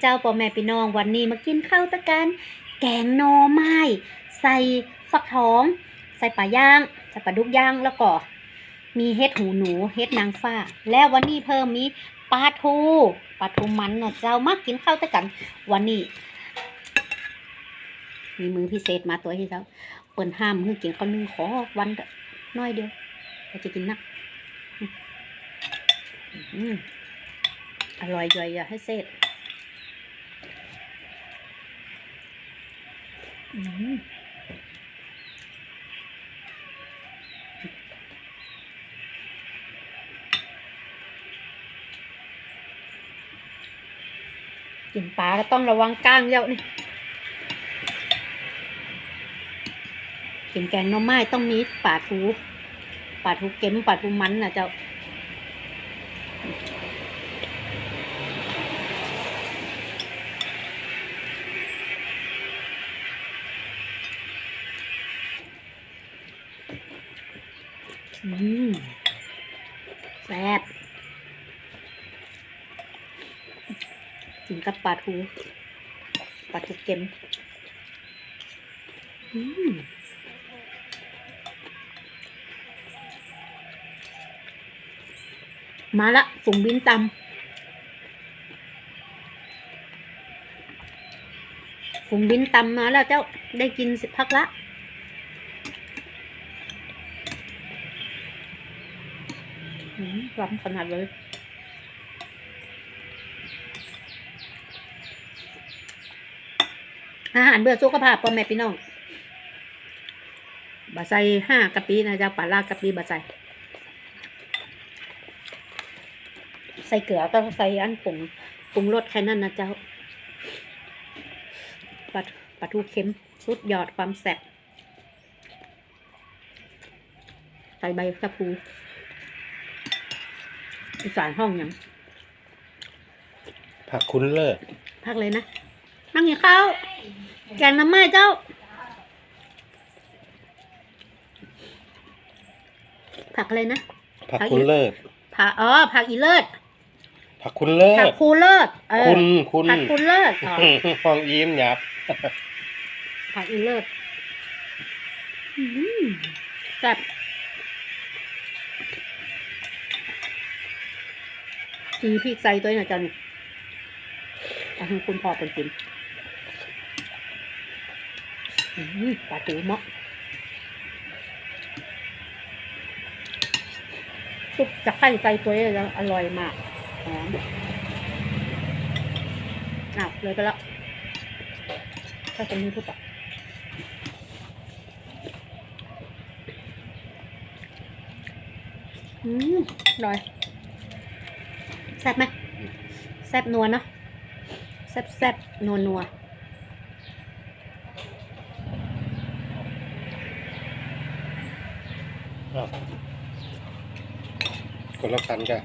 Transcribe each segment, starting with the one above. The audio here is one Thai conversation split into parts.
เจ้าพ่อแม่พี่น้องวันนี้มากินข้าวตะกัน แกงหน่อไม้ ใส่ฟักทอง ใส่ปลาย่าง ใส่ปลาดุกย่างแล้วก็ มีเห็ดหูหนูเห็ดนางฟ้า แล้ววันนี้เพิ่มมีปลาทูปลาทูมันเนาะเจ้ามากินข้าวตะกัน วันนี้ มีมือพิเศษมาตัวที่เจ้าเปิ่นห้ามเพิ่งกินข้าวนึ่งขอวันน้อยเดียวเราจะกินนักออร่อยย่อยอย่าให้เศษอื กินปลาก็ต้องระวังก้างเยอะนี่ กินแกงน่อไม้ต้องมีปลาทูปลาทูเก็มปลาทูมันนะเจ้า แซ่บกินกับปลาทูปลาทูเก็มอืมมาละส่งบินตำส่งบินตำมาแล้วเจ้าได้กินสิพักละ ร้อนขนาดเลยอาหารเบื่อสุขภาพพ่อแม่พี่น้องบะใส่ห้ากะปินะจ้าปลาลากะปิบะใส่ใส่เกลือก็ใส่อันปรุงปรุงรสแค่นั้นนะเจ้าปลาปลาทูเค็มสุดยอดความแซ่บใส่ใบกระพู อีสานห้องหยังผักคุณเลิศพักเลยนะนั่งกินข้าวแกงน้ำไม้เจ้า ผักอะไรนะ ผักผักคุณเลิศผักอ๋อผักอีเลิศผักคุณเลิผักศคูเลิศเออคุณคุณผักคูเลิศอ๋อห้องยิ้มหยับผักอีเลิศอืมแซ่บ จีพริกใส่ตัวนี้นะจ๊ะนี่เอาให้คุณพ่อเป็นกินปลาตูเมาะซุปจะไข่ใส่ตัวนี้แล้วอร่อยมากหอมอ้าวเลยไปแล้วถ้าตรงนี้ทุกปะอืมอร่อย แซ่บไหมแซ่บนัวเนาะแซ่บแซ่บนัวนัวอ้าวคนละคันกัน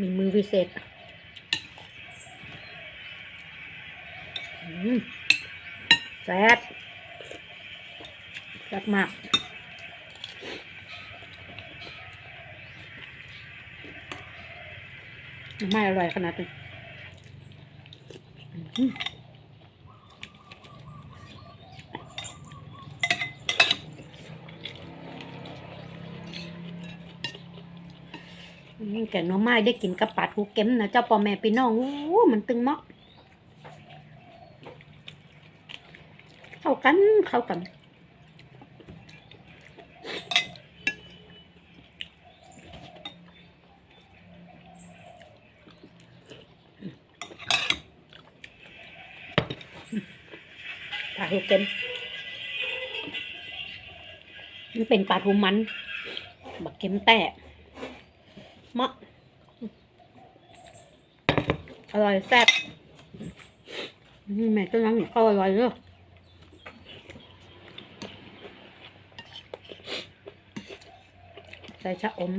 มีมือพิเศษอืม แซ่บแซ่บมากไม่อร่อยขนาดนี้อืมอืมแกงหน่อไม้ได้กินกับปลาทูเก็มนะเจ้าพ่อแม่พี่น้องโอ้มันตึงมาะ เข้ากันเข้ากันปลาทูเค็มมันเป็นปลาทูมัน บักเค็มแต่มะอร่อยแซ่บอืมแม่ต้นน้ำเข้าอร่อยเลย ใส่ชะอม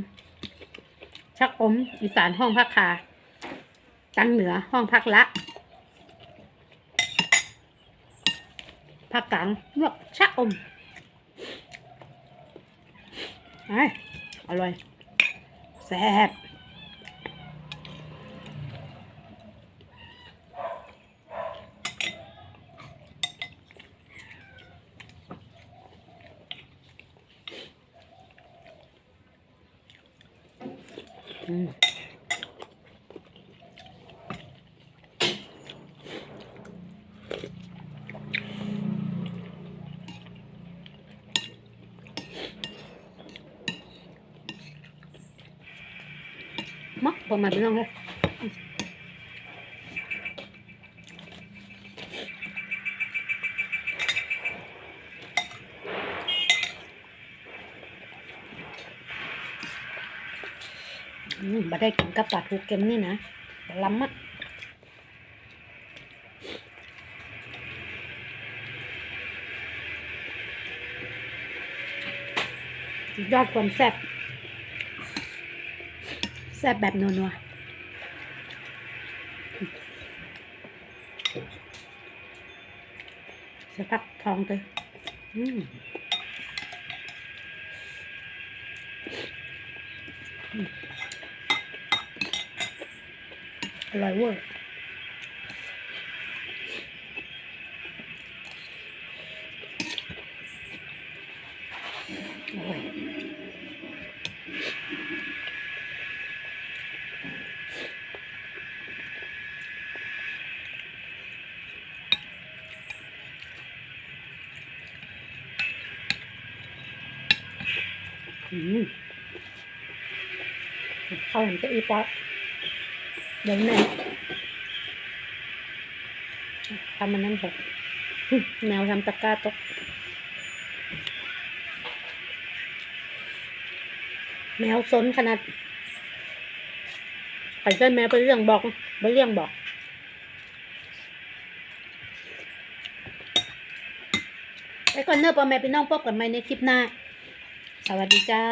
ชักอม อีสานห้องพักคาตั้งเหนือห้องพักละผักกลางลวกชะอมไอ้อร่อย แซ่บอื มักประมาณนี้น้องเลยอื มาได้กินกับปลาทูเค็มนี่นะล้ำอะยอดความแซ่บแซ่บแบบนัวๆสักพักทองเลยอืม อร่อยเวอร์อืมเข้าถึงจะอีป๊อต เดี๋ยวแม่ทำมันนั่นหกแมวทำตะกร้าตกแมวซนขนาดใครได้แมวไปเรื่องบอกไปเรื่องบอกไปก่อนเนอะพอแม่พี่น้องพบกันใหม่ในคลิปหน้า สวัสดีเจ้า